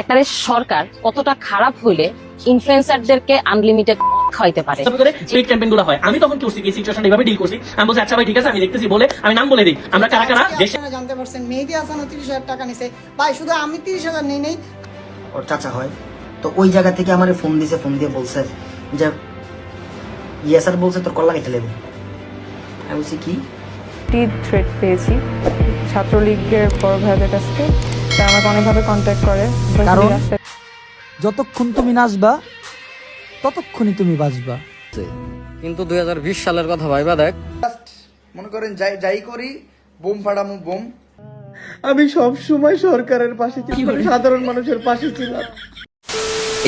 একটা দেশ সরকার কতটা খারাপ হইলে ইনফ্লুয়েন্সারদেরকে আনলিমিটেড খাওয়াইতে পারে। পেইড ক্যাম্পেইনগুলো হয়। আমি তখন করছি? এই সিচুয়েশন এইভাবে ডিল করছি। আমি বলছি আচ্ছা ভাই ঠিক আছে আমি দেখতেছি বলে আমি নাম বলে দিই। আমরা কারা কারা? দেশে জানতে পারছেন মেহেদি টাকা নিছে। ভাই শুধু আমি তিরিশ হাজার নেই নেই। ওর চাচা হয়। তো ওই জায়গা থেকে আমার ফোন দিছে ফোন দিয়ে বলছে যে ইয়ে স্যার বলছে তোর কল লাগাইতে লেবে আমি বলছি কি? থ্রেট পেয়েছি। ছাত্রলীগের বড় ভাইদের কাছ থেকে। তারা আমাকে অনেকভাবে কন্ট্যাক্ট করে কারণ? যতক্ষণ তুমি নাচবা ততক্ষণই তুমি বাঁচবা কিন্তু দুই হাজার বিশ সালের কথা ভাইবা দেখ। মনে করেন যাই যাই করি বোম ফাড়ামু বোম। আমি সব সময় সরকারের পাশে ছিলাম সাধারণ মানুষের পাশে ছিলাম।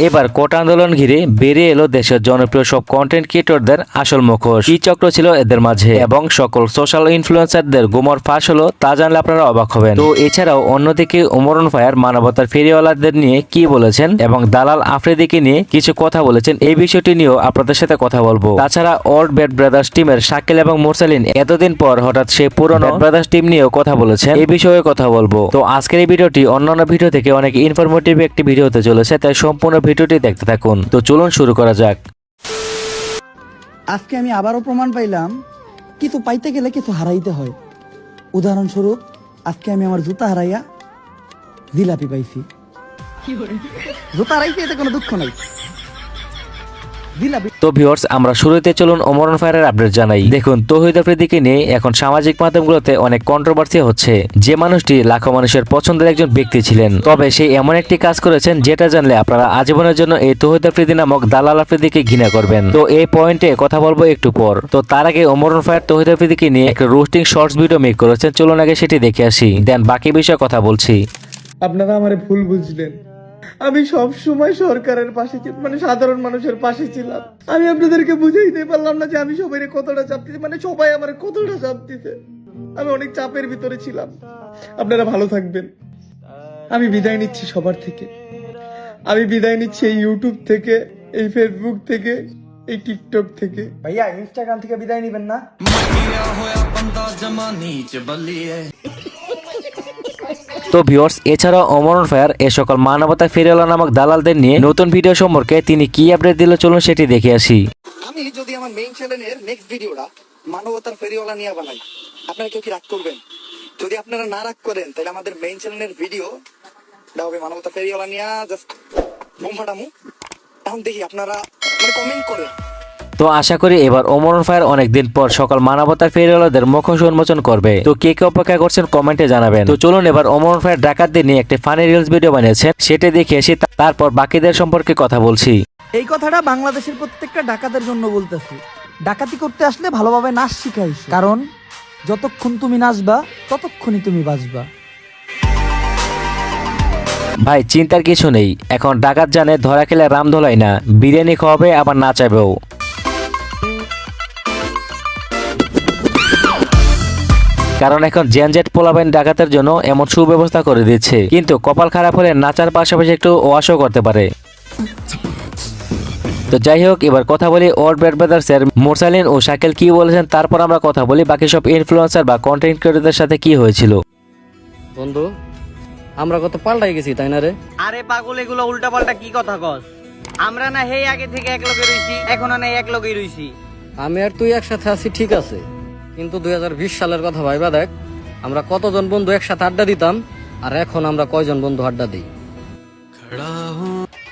এবার কোটা আন্দোলন ঘিরে বেরিয়ে এলো দেশের জনপ্রিয় সব কন্টেন্ট ক্রিয়েটরদের আসল মুখোশ। কি চক্র ছিল এদের মাঝে এবং সকল সোশ্যাল ইনফ্লুয়েন্সারদের গুমর ফাঁস হলো তা জানলে আপনারা অবাক হবেন। তো এছাড়াও অন্যদিকে উমরন ফায়ার মানবতার ফেরিওয়ালাদের নিয়ে কি বলেছেন এবং দালাল আফ্রিদিকে নিয়ে কিছু কথা বলেছেন এই বিষয়টি নিয়েও আপনাদের সাথে কথা বলব। তাছাড়া ওল্ড ব্যাড ব্রাদার্স টিমের শাকিল এবং মোরসালিন এতদিন পর হঠাৎ সে পুরনো ব্রাদার্স টিম নিয়েও কথা বলেছেন। এই বিষয়ে কথা বলব। তো আজকের এই ভিডিওটি অন্যান্য ভিডিও থেকে অনেক ইনফরমেটিভ একটি ভিডিও হতে চলেছে তাই সম্পূর্ণ ভিডিওটি দেখতে থাকুন। তো চলুন শুরু করা যাক। আজকে আমি আবারও প্রমাণ পাইলাম কিছু পাইতে গেলে কিছু হারাইতে হয়। উদাহরণস্বরূপ আজকে আমি আমার জুতা হারাইয়া জিলাপি পাইছি। জুতা হারাইছি এতে কোনো দুঃখ নাই। তো ভিউয়ার্স আমরা শুরুতে চলুন ওমরন ফায়ারের আপডেট জানাই। দেখুন, তৌহিদ আফ্রিদিকে নিয়ে এখন সামাজিক মাধ্যমগুলোতে অনেক কন্ট্রোভার্সি হচ্ছে। যে মানুষটি লাখো মানুষের পছন্দের একজন ব্যক্তি ছিলেন, তবে সে এমন একটি কাজ করেছেন যেটা জানলে আপনারা আজীবনের জন্য এই তৌহিদ আফ্রিদি নামক দালাল আফ্রিদিকে ঘৃণা করবেন। তো এই পয়েন্টে কথা বলব একটু পর। তো তার আগে ওমরন ফায়ার তৌহিদ আফ্রিদিকে নিয়ে একটা রোস্টিং শর্টস ভিডিও মেক করেছেন। চলুন আগে সেটি দেখে আসি। দেন বাকি বিষয়ে কথা বলছি। আপনারা আমারে ভুল বুঝলেন। আমি সব সময় সরকারের পাশে ছিলাম মানে সাধারণ মানুষের পাশে ছিলাম। আমি আপনাদেরকে বুঝাইতে পারলাম না যে আমি সবাই কতটা চাপ দিতে মানে সবাই আমার কতটা চাপ দিতে। আমি অনেক চাপের ভিতরে ছিলাম। আপনারা ভালো থাকবেন। আমি বিদায় নিচ্ছি সবার থেকে। আমি বিদায় নিচ্ছি এই ইউটিউব থেকে এই ফেসবুক থেকে এই টিকটক থেকে। ভাইয়া ইনস্টাগ্রাম থেকে বিদায় নিবেন না? তো ভিউয়ার্স, এছাড়াও অমরণ ফায়ার এ সকল মানবতা ফেরিওয়ালা নামক দালালদের নিয়ে নতুন ভিডিও সম্পর্কে তিনি কি আপডেট দিল চলুন সেটি দেখে আসি। আমি যদি আমার মেইন চ্যানেলের নেক্সট ভিডিওটা মানবতার ফেরিওয়ালা নিয়ে বানাই, আপনারা কেউ কি রাগ করবেন? যদি আপনারা না রাগ করেন, তাহলে আমাদের মেইন চ্যানেলের ভিডিও হবে মানবতা ফেরিওয়ালা নিয়ে জাস্ট বোম এখন দেখি আপনারা মানে কমেন্ট করেন। তো আশা করি এবার অমরণ ফায়ার অনেকদিন পর সকল মানবতার ফেরিওয়ালাদের মুখোশ উন্মোচন করবে। তো কে কে অপেক্ষা করছেন কমেন্টে জানাবেন। তো চলুন এবার অমরণ ফায়ার ডাকাতদের নিয়ে একটি ফানি রিলস ভিডিও বানিয়েছেন। সেটি দেখে এসে তারপর বাকিদের সম্পর্কে কথা বলছি। এই কথাটা বাংলাদেশের প্রত্যেকটা ডাকাতের জন্য বলতেছি। ডাকাতি করতে আসলে ভালোভাবে নাচ শিখাইস কারণ যতক্ষণ তুমি নাচবা ততক্ষণই তুমি বাঁচবা। ভাই চিন্তার কিছু নেই। এখন ডাকাত জানে ধরা খেলে রাম ধোলাই না। বিরিয়ানি খাওয়াবে আবার নাচাবেও। কারণ এখন জেনজেট পোলাবেন ডাকাতের জন্য এমন সুব্যবস্থা করে দিচ্ছে। কিন্তু কপাল খারাপ হলে নাচার পাশাপাশি একটু ওয়াশও করতে পারে। তো যাই হোক এবার কথা বলি ওল্ড ব্যাড ব্রাদার্সের মোরসালিন ও শাকিল কি বলেছেন তারপর আমরা কথা বলি বাকি সব ইনফ্লুয়েন্সার বা কন্টেন্ট ক্রিয়েটরদের সাথে কি হয়েছিল। বন্ধু আমরা কত পাল্টাই গেছি তাই না রে? আরে পাগল এগুলো উল্টা পাল্টা কি কথা কস? আমরা না হেই আগে থেকে এক লগে রইছি এখন না এক লগেই রইছি। আমি আর তুই একসাথে আছি ঠিক আছে। কিন্তু দুই হাজার বিশ সালের কথা ভাইবা দেখ, আমরা কতজন বন্ধু একসাথে আড্ডা দিতাম, আর এখন আমরা কয়জন বন্ধু আড্ডা দিই?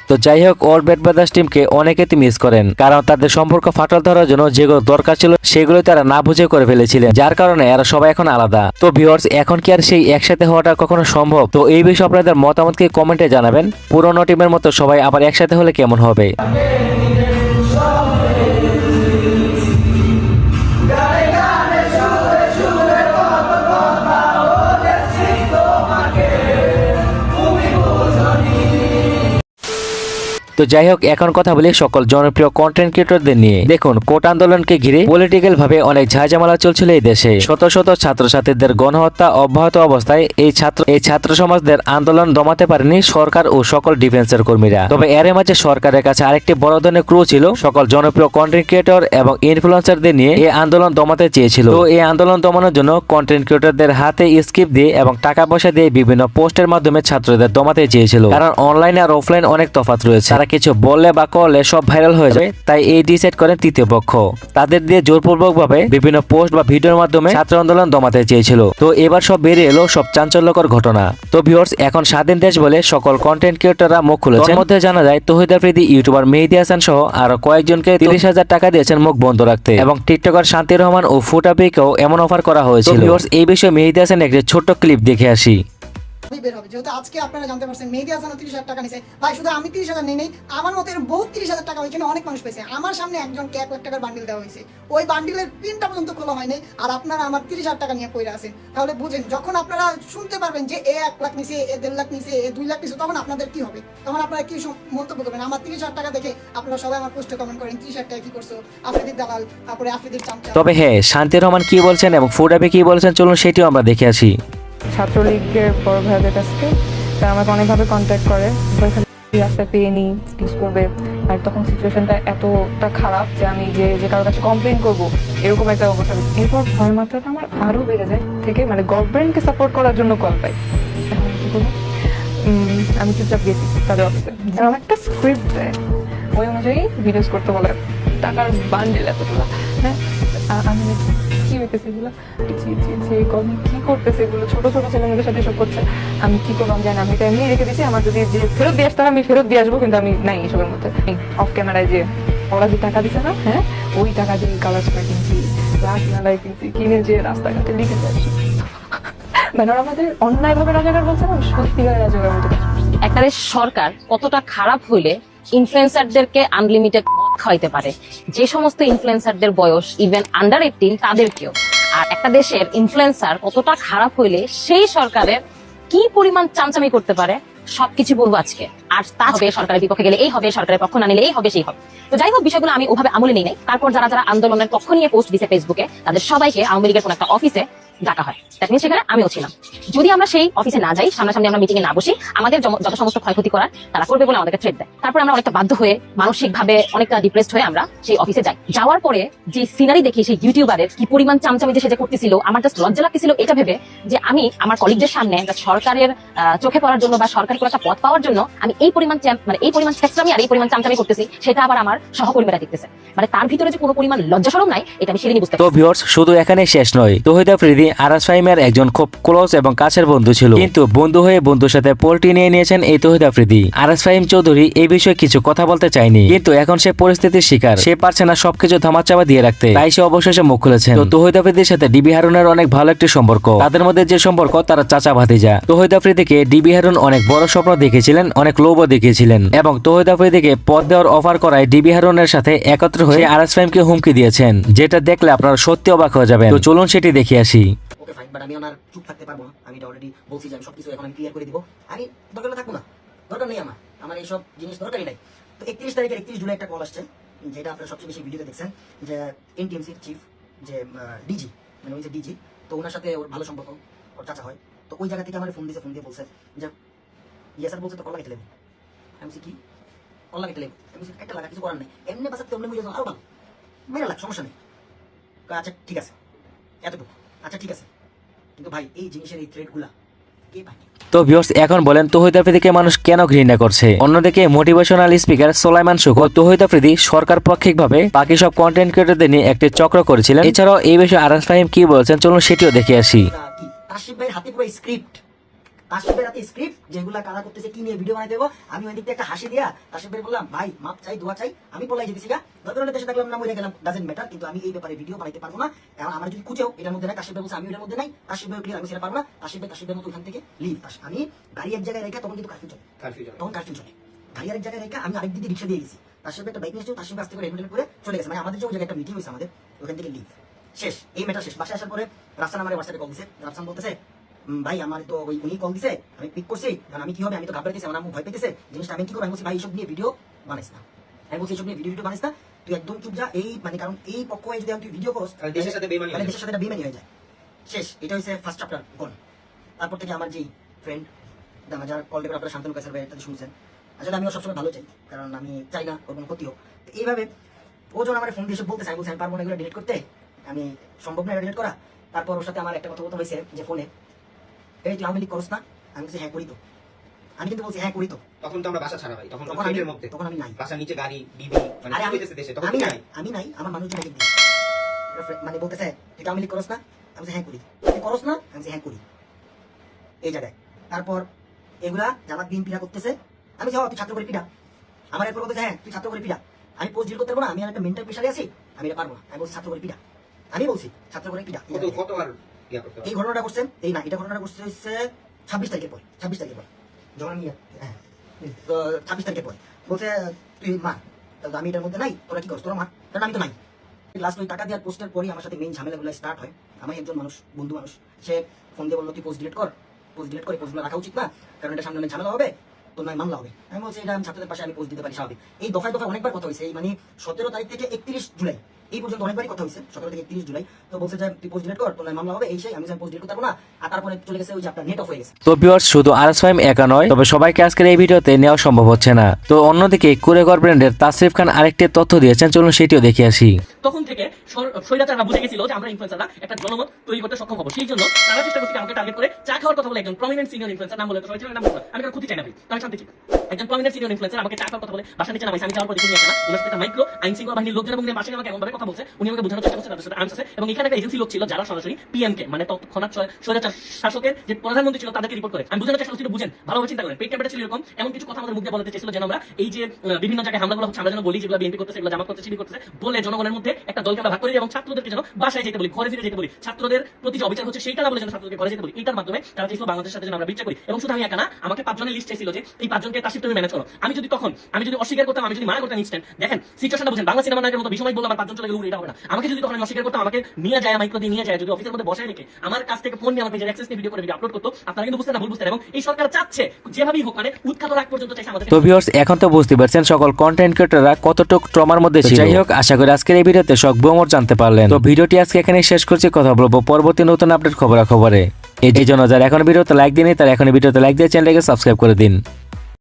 তো যাই হোক ওল্ড ব্যাড ব্রাদার্স টিমকে অনেকেই মিস করেন, কারণ তাদের সম্পর্ক ফাটল ধরার জন্য যেগুলো দরকার ছিল সেগুলো তারা না বুঝে করে ফেলেছিলেন, যার কারণে এরা সবাই এখন আলাদা। তো ভিউয়ার্স এখন কি আর সেই একসাথে হওয়াটা কখনো সম্ভব? তো এই বিষয়ে আপনাদের মতামতকে কমেন্টে জানাবেন, পুরোনো টিমের মতো সবাই আবার একসাথে হলে কেমন হবে? তো যাই হোক, এখন কথা বলি সকল জনপ্রিয় কন্টেন্ট ক্রিয়েটরদের নিয়ে। দেখুন, কোট আন্দোলনকে ঘিরে পলিটিক্যাল ভাবে অনেক ঝাঁঝামেলা চলছিল এই দেশে। শত শত ছাত্রছাত্রীদের গণহত্যা অব্যাহত অবস্থায় এই ছাত্র এই ছাত্র সমাজদের আন্দোলন দমাতে পারেনি সরকার ও সকল ডিফেন্সের কর্মীরা। তবে এর মাঝে সরকারের কাছে আরেকটি বড় ধরনের ক্রু ছিল, সকল জনপ্রিয় কন্টেন্ট ক্রিয়েটর এবং ইনফ্লুয়েন্সারদের নিয়ে এই আন্দোলন দমাতে চেয়েছিল। তো এই আন্দোলন দমানোর জন্য কন্টেন্ট ক্রিয়েটরদের হাতে স্কিপ দিয়ে এবং টাকা পয়সা দিয়ে বিভিন্ন পোস্টের মাধ্যমে ছাত্রদের দমাতে চেয়েছিল। কারণ অনলাইন আর অফলাইন অনেক তফাৎ রয়েছে। তারা কিছু বললে বা করলে সব ভাইরাল হয়ে যায় তাই এই ডিসাইড করেন তৃতীয় পক্ষ। তাদের দিয়ে জোরপূর্বক ভাবে বিভিন্ন পোস্ট বা ভিডিওর মাধ্যমে ছাত্র আন্দোলন দমাতে চেয়েছিল। তো এবার সব বেরিয়ে এলো সব চাঞ্চল্যকর ঘটনা। তো ভিউয়ার্স এখন স্বাধীন দেশ বলে সকল কন্টেন্ট ক্রিয়েটররা মুখ খুলেছেন। এর মধ্যে জানা যায় তহিদ আফ্রিদি ইউটিউবার মেহেদি হাসান সহ আরও কয়েকজনকে তিরিশ হাজার টাকা দিয়েছেন মুখ বন্ধ রাখতে। এবং টিকটকার শান্তি রহমান ও ফুটাপিকেও এমন অফার করা হয়েছিল। ভিউয়ার্স এই বিষয়ে মেহেদি হাসান একটি ছোট্ট ক্লিপ দেখে আসি। আমি বের হবে। যেহেতু আজকে আপনারা জানতে পারছেন, মেহেদি হাসানও তিরিশ হাজার টাকা নিছে। ভাই, শুধু আমি তিরিশ হাজার নেই আমার মতো এর বহুত তিরিশ হাজার টাকা ওইখানে অনেক মানুষ পেয়েছে। আমার সামনে একজনকে এক লাখ টাকার বান্ডিল দেওয়া হয়েছে। ওই বান্ডিলের পিনটা পর্যন্ত খোলা হয়নি আর আপনারা আমার তিরিশ হাজার টাকা নিয়ে পড়ে আছেন। তাহলে বুঝেন, যখন আপনারা শুনতে পারবেন যে এ এক লাখ নিছে, এ দেড় লাখ নিছে, এ দুই লাখ নিছে, তখন আপনাদের কি হবে? তখন আপনারা কি মন্তব্য করবেন? আমার তিরিশ হাজার টাকা দেখে আপনারা সবাই আমার পোস্টে কমেন্ট করেন, তিরিশ হাজার টাকা কি করছ? আফ্রিদির দালাল, তারপরে আফ্রিদির তবে হ্যাঁ শান্তি রহমান কি বলছেন এবং ফুডাপে কি বলছেন, চলুন সেটিও আমরা দেখে আসি। ছাত্রলীগের বড় ভাইদের কাছ থেকে। তারা আমাকে অনেকভাবে কন্ট্যাক্ট করে। রাস্তায় পেয়ে নিই টিস করবে। আর তখন সিচুয়েশনটা এতটা খারাপ যে আমি যে যে কারোর কাছে কমপ্লেন করব, এরকম একটা অবস্থা। এরপর ভয় মাত্রাটা আমার আরও বেড়ে যায় থেকে মানে গভর্নমেন্টকে সাপোর্ট করার জন্য কল পাই। আমি চুপচাপ গেছি তাদের অফিসে আমার একটা স্ক্রিপ্ট দেয়। ওই অনুযায়ী ভিডিওস করতে বলে। টাকার বান্ডেল এতগুলো। হ্যাঁ আমি হইতেছে এগুলো। কি করতেছে এগুলো? ছোট ছোট ছেলেমেয়েদের সাথে এসব করছে। আমি কি করব আমি জানি আমি এমনি রেখে দিচ্ছি আমার যদি যে ফেরত দিয়ে আসতে হয়, আমি ফেরত দিয়ে আসব কিন্তু আমি নাই এসবের মধ্যে। অফ ক্যামেরায় যে ওরা যে টাকা দিছে না হ্যাঁ? ওই টাকা দিয়ে কালার স্প্রে কিনছি রাসমেলাই কিনছি কিনে যে রাস্তাঘাটে লিখে যাচ্ছি মানে ওরা আমাদের বলছে না? একটা সরকার কতটা খারাপ হইলে ইনফ্লুয়েন্সারদেরকে আনলিমিটেড খাইতে পারে। যে সমস্ত ইনফ্লুয়েন্সারদের বয়স ইভেন আন্ডার এইটিন তাদেরকেও। আর একটা দেশের ইনফ্লুয়েন্সার কতটা খারাপ হইলে সেই সরকারের কি পরিমাণ চামচামি করতে পারে, সবকিছু বলব আজকে। আর তা হবে সরকারের বিপক্ষে গেলে, এই হবে সরকারের পক্ষ না নিলে, এই হবে সেই হবে। তো যাই হোক, বিষয়গুলো আমি ওভাবে আমলে নেই নাই। তারপর যারা যারা আন্দোলনের পক্ষ নিয়ে পোস্ট দিছে ফেসবুকে তাদের সবাইকে আওয়ামী লীগের কোন একটা অফিসে ডাকা হয়। দ্যাট মিনস সেখানে আমিও ছিলাম। যদি আমরা সেই অফিসে না যাই সামনাসামনি আমরা মিটিং এ না বসি আমাদের যত সমস্ত ক্ষয়ক্ষতি করার তারা করবে বলে আমাদেরকে থ্রেট দেয়। তারপর আমরা অনেকটা বাধ্য হয়ে মানসিক ভাবে অনেকটা ডিপ্রেসড হয়ে আমরা সেই অফিসে যাই। যাওয়ার পরে যে সিনারি দেখি সেই ইউটিউবারের কি পরিমাণ চামচামি যে সে যে করতেছিল আমার জাস্ট লজ্জা লাগতেছিল এটা ভেবে যে আমি আমার কলিগদের সামনে সরকারের চোখে পড়ার জন্য বা সরকারি কোনো একটা পথ পাওয়ার জন্য আমি এই পরিমাণ মানে এই পরিমাণ চেষ্টামি আর এই পরিমাণ চামচামি করতেছি সেটা আবার আমার সহকর্মীরা দেখতেছে। মানে তার ভিতরে যে কোনো পরিমাণ লজ্জা সরম নাই এটা আমি সেদিনই বুঝতে তো ভিউয়ার্স শুধু এখানে শেষ নয় তো তহিদ আফ্রিদি আরাস ফাহিমের একজন খুব ক্লোজ এবং কাছের বন্ধু ছিল। কিন্তু বন্ধু হয়ে বন্ধুর সাথে পোল্ট্রি নিয়ে নিয়েছেন এই তহিদ আফ্রিদি। আরাস ফাহিম চৌধুরী এই বিষয়ে কিছু কথা বলতে চায়নি। কিন্তু এখন সে পরিস্থিতির শিকার। সে পারছে না সবকিছু ধামাচাপা দিয়ে রাখতে। তাই সে অবশেষে মুখ খুলেছেন। তো তহিদ আফ্রিদির সাথে ডিবি হারুনের অনেক ভালো একটি সম্পর্ক। তাদের মধ্যে যে সম্পর্ক, তারা চাচা ভাতিজা। তহিদ আফ্রিদিকে ডিবি হারুন অনেক বড় স্বপ্ন দেখেছিলেন অনেক লোভও দেখিয়েছিলেন। এবং তহিদ আফ্রিদিকে পদ দেওয়ার অফার করায় ডিবি হারুনের সাথে একত্র হয়ে আরাস ফাহিমকে হুমকি দিয়েছেন, যেটা দেখলে আপনারা সত্যি অবাক হয়ে যাবেন। তো চলুন সেটি দেখে আসি। ওকে ফাইন বাট আমি ওনার চুপ থাকতে পারব না। আমি এটা অলরেডি বলছি যে আমি সবকিছু এখন আমি ক্লিয়ার করে দিব। আমি দরকার থাকব না। দরকার নেই আমার। আমার এইসব জিনিস দরকারই নাই। তো একত্রিশ তারিখের একত্রিশ জুলাই একটা কল আসছে, যেটা আপনারা সবচেয়ে বেশি ভিডিওতে দেখছেন, যে এনটিএমসির চিফ যে ডিজি মানে ওই যে ডিজি তো ওনার সাথে ওর ভালো সম্পর্ক, ওর চাচা হয়। তো ওই জায়গা থেকে আমার ফোন দিয়েছে ফোন দিয়ে বলছে যে ইয়ে স্যার বলছে তো কল লাগাইতে আমি কি? কল লাগাইতে আমি একটা লাগা কিছু করার নেই। এমনি বাসাতে অমনি বুঝে আরও ভালো। মেরে লাগ, সমস্যা নেই। আচ্ছা ঠিক আছে। এতটুকু। আচ্ছা ঠিক আছে। কিন্তু ভাই এই জিনিসের এই থ্রেডগুলা কে পায়নি তো ভিউয়ার্স এখন বলেন তহিদ আফ্রিদিকে মানুষ কেন ঘৃণা করছে? অন্যদিকে মোটিভেশনাল স্পিকার সোলাইমান সুখ ও তহিদ আফ্রিদি সরকার পাক্ষিকভাবে বাকি সব কন্টেন্ট ক্রিয়েটরদের নিয়ে একটি চক্র করেছিলেন। এছাড়াও এই বিষয়ে আরাস ফাহিম কি বলেছেন চলুন সেটিও দেখে আসি। কি? ভাইয়ের হাতে পুরো স্ক্রিপ্ট তাসিফ স্ক্রিপ্ট যেগুলা কারা করতেছে কি নিয়ে ভিডিও বানাই দেবো আমি ওই দিক থেকে একটা হাসি দিয়া তাসিফ ভাই বললাম ভাই মাপ চাই দোয়া চাই আমি পলাই যেতেছি গা। দরকার দেশে থাকলাম না মরে গেলাম ডাজেন্ট ম্যাটার কিন্তু আমি এই ব্যাপারে ভিডিও বানাইতে পারব না। এখন আমার যদি কুচেও এটার মধ্যে নাই তাসিফ ভাই বলছে আমি এটার মধ্যে নাই তাসিফ ভাই ক্লিয়ার আমি সেটা পারব না। তাসিফ ভাই তাসিফ মতো ওখান থেকে লিভ আমি গাড়ি এক জায়গায় রেখে তখন কিন্তু কারফিউ চলে। তখন কারফিউ চলে। গাড়ি আরেক জায়গায় রেখে আমি আরেক দিদি রিক্সা দিয়ে গেছি। তার সাথে একটা বাইক তার সাথে আস্তে করে হেলমেট করে চলে গেছে। মানে আমাদের যে ওই জায়গায় একটা মিটিং হয়েছে আমাদের ওখান থেকে লিভ শেষ এই ম্যাটার শেষ। বাসায় আসার পরে রাফসান আমার হোয়াটসঅ্যাপে কল দিছে। রাফসান বলতেছে "উম, ভাই আমার তো ওই উনি কল দিছে আমি পিক করছি কারণ আমি কি হবে আমি তো ঘাবড়াইতেছি আমার আম্মু ভয় পেতেছে। জিনিসটা আমি কি করব আমি বলছি ভাই এইসব নিয়ে ভিডিও বানাইস না। আমি বলছি এইসব নিয়ে ভিডিও ভিডিও বানাইস না তুই একদম চুপ যা এই মানে কারণ এই পক্ষ হয়ে যদি আমি তুই ভিডিও করস তাহলে দেশের সাথে হয়ে দেশের সাথে বেমানি হয়ে যায়। শেষ এটা হচ্ছে ফার্স্ট চ্যাপ্টার গন তারপর থেকে আমার যেই ফ্রেন্ড আমার যারা কল করে আপনারা শান্তনু কাছের একটা শুনছেন। আসলে আমিও সবসময় ভালো চাই কারণ আমি চাই না ওর কোনো ক্ষতি হোক। তো এইভাবে ও যখন আমার ফোন দিয়ে এসে বলতেছে আমি বলছি আমি পারব না এগুলো ডিলিট করতে আমি সম্ভব না ডিলিট করা। তারপর ওর সাথে আমার একটা কথা কথা হয়েছে যে ফোনে এই তুই আওয়ামী লীগ করস না আমি বলছি হ্যাঁ করি তো। আমি কিন্তু বলছি হ্যাঁ করি তো। তখন তো আমরা বাসা ছাড়া ভাই তখন তখন আমি মধ্যে। তখন আমি নাই। নিচে গাড়ি বিবি মানে আমি দেশে তখন আমি নাই আমি নাই আমার মানুষজন দিয়ে মানে বলতেছে তুই আওয়ামী লীগ করস না? আমি বলছি হ্যাঁ করি। তুই করস না? আমি বলছি হ্যাঁ করি। এই জায়গায় তারপর এগুলা জামাত বিএনপিরা করতেছে। আমি যাও তুই ছাত্র করে পিঠা আমার এরপর বলতেছে হ্যাঁ তুই ছাত্র করে পিঠা আমি পোস্ট ডিল করতে পারব না আমি একটা মেন্টাল প্রেশারে আছি আমি এটা পারব না। আমি বলছি ছাত্র করে পিঠা আমি বলছি ছাত্র করে পিঠা এই এই ঘটনাটা করছে এই না, এটা ঘটনাটা করছে হচ্ছে ছাব্বিশ তারিখের পর, ছাব্বিশ তারিখের পর। যখন আমি হ্যাঁ। ছাব্বিশ তারিখের পর। বলছে, তুই মা আমি এটার মধ্যে নাই, তোরা কি তোরা মা, কারণ আমি তো নাই। লাস্ট ওই টাকা দেওয়ার পোস্টের পরই আমার সাথে মেইন ঝামেলাগুলো স্টার্ট হয়। আমি একজন মানুষ, বন্ধু মানুষ, সে ফোন দিয়ে বলল, তুই পোস্ট ডিলিট কর পোস্ট ডিলিট করে পোস্টগুলো রাখা উচিত না, কারণ এটা সামনে ঝামেলা হবে তো নয় মামলা হবে। আমি বলছি, এটা আমি ছাত্রদের পাশে আমি পোস্ট দিতে পারি, স্বাভাবিক। এই দফায় দফায় অনেকবার কথা হয়েছে, এই মানে সতেরো তারিখ থেকে একত্রিশ জুলাই এই পর্যন্ত অনেকবারই কথা হয়েছে। সতেরো থেকে একত্রিশ জুলাই। তো বলছে যে তুই পোস্ট ডিলিট কর তো নয় মামলা হবে এই সেই আমি পোস্ট ডিলিট করতে না। আর তারপরে চলে গেছে ওই যে আপনার নেট অফ হয়ে গেছে। তো ভিউয়ার্স শুধু আরএস ফাইম একা নয় তবে সবাইকে আজকের এই ভিডিওতে নেওয়া সম্ভব হচ্ছে না। তো অন্যদিকে কুরেগর ব্র্যান্ডের তাসরিফ খান আরেকটি তথ্য দিয়েছেন চলুন সেটিও দেখে আসি। তখন থেকে স্বৈরাচাররা বুঝে গেছিল যে আমরা ইনফ্লুয়েন্সাররা একটা জনমত তৈরি করতে সক্ষম হব। সেই জন্য তারা চেষ্টা করছে আমাকে টার্গেট করে চা খাওয়ার কথা বলে একজন প্রমিনেন্ট সিনিয়র ইনফ্লুয়েন্সার নাম বলে তো সবাই নাম বলব না। আমি কারও ক্ষতি চাই না ভাই। আমি শান্তি চাই। একজন প্রমিনেন্ট সিনিয়র ইনফ্লুয়েন্সার আমাকে চা খাওয়ার কথা বলে বাসা নিচে নামাইছে আমি যাওয়ার পর দেখুন না ওনার সাথে মাইক্রো আইন বাহিনীর লোকজন এবং আমাকে এমন ভাবে কথা বলছে, উনি আমাকে বোঝানোর চেষ্টা করছে, তাদের সাথে আর্মস আছে। এবং এখানে একটা এজেন্সি লোক ছিল যারা সরাসরি পিএম কে মানে তৎক্ষণাৎ স্বৈ- স্বৈরাচার শাসকের যে প্রধানমন্ত্রী ছিল, তাদেরকে রিপোর্ট করে। আমি বোঝানোর চেষ্টা করছি বুঝেন, ভালোভাবে চিন্তা করেন। পেট ক্যাম্পেটা ছিল এরকম, এমন কিছু কথা আমাদের মুখ বলতে চেয়েছিল, যেন আমরা এই যে বিভিন্ন জায়গায় হামলাগুলো হচ্ছে, আমরা যেন বলি যেগুলো বিএনপি করতেছে, এগুলো জামাত করতেছে, শিবির করতেছে, বলে জনগণের মধ্যে একটা দলকে ভাগ করে এবং ছাত্রদেরকে যেন বাসায় যেতে বলি, ঘরে ফিরে যেতে বলি। ছাত্রদের প্রতি যে অবিচার হচ্ছে সেটা না বলে যেন ছাত্রদেরকে ঘরে যেতে বলি। এটার মাধ্যমে তারা চেয়েছিল বাংলাদেশের সাথে যেন আমরা বিচার করি। এবং শুধু আমি একা না, আমাকে পাঁচজনের লিস্ট চেয়েছিল যে, এই পাঁচজনকে তার শিফট ম্যানেজ করো। আমি যদি তখন, আমি যদি অস্বীকার করতাম, আমি যদি মানা করতাম ইনস্ট্যান্ট দেখেন সিচুয়েশনটা বুঝেন, বাংলা সিনেমা নায়কের মতো বিষয় বললাম পাঁচজন চলে গেল এটা হবে না। আমাকে যদি তখন আমি অস্বীকার করতাম আমাকে নিয়ে যায় মাইক্রো দিয়ে নিয়ে যায় যদি অফিসের মধ্যে বসে রেখে আমার কাছ থেকে ফোন নিয়ে আমার পেজের অ্যাক্সেস নিয়ে ভিডিও করে ভিডিও আপলোড করতো আপনারা কিন্তু বুঝতে না ভুল বুঝতেন। এবং এই সরকার চাচ্ছে যেভাবেই হোক মানে উৎখাত রাখ পর্যন্ত চাইছে আমাদের তো ভিউয়ার্স এখন তো বুঝতে পারছেন সকল কন্টেন্ট ক্রিয়েটররা কতটুকু ট্রমার মধ্যে ছিল। যাই হোক আশা করি আজকের এই ভিডিওতে সব বোমর জানতে পারলেন। তো ভিডিওটি আজকে এখানে শেষ করছি। কথা বলব পরবর্তী নতুন আপডেট খবরা খবরে এই জন্য যারা এখন ভিডিওতে লাইক দিনই তারা এখন ভিডিওতে লাইক দিয়ে চ্যানেলটাকে সাবস্ক্রাইব করে দিন।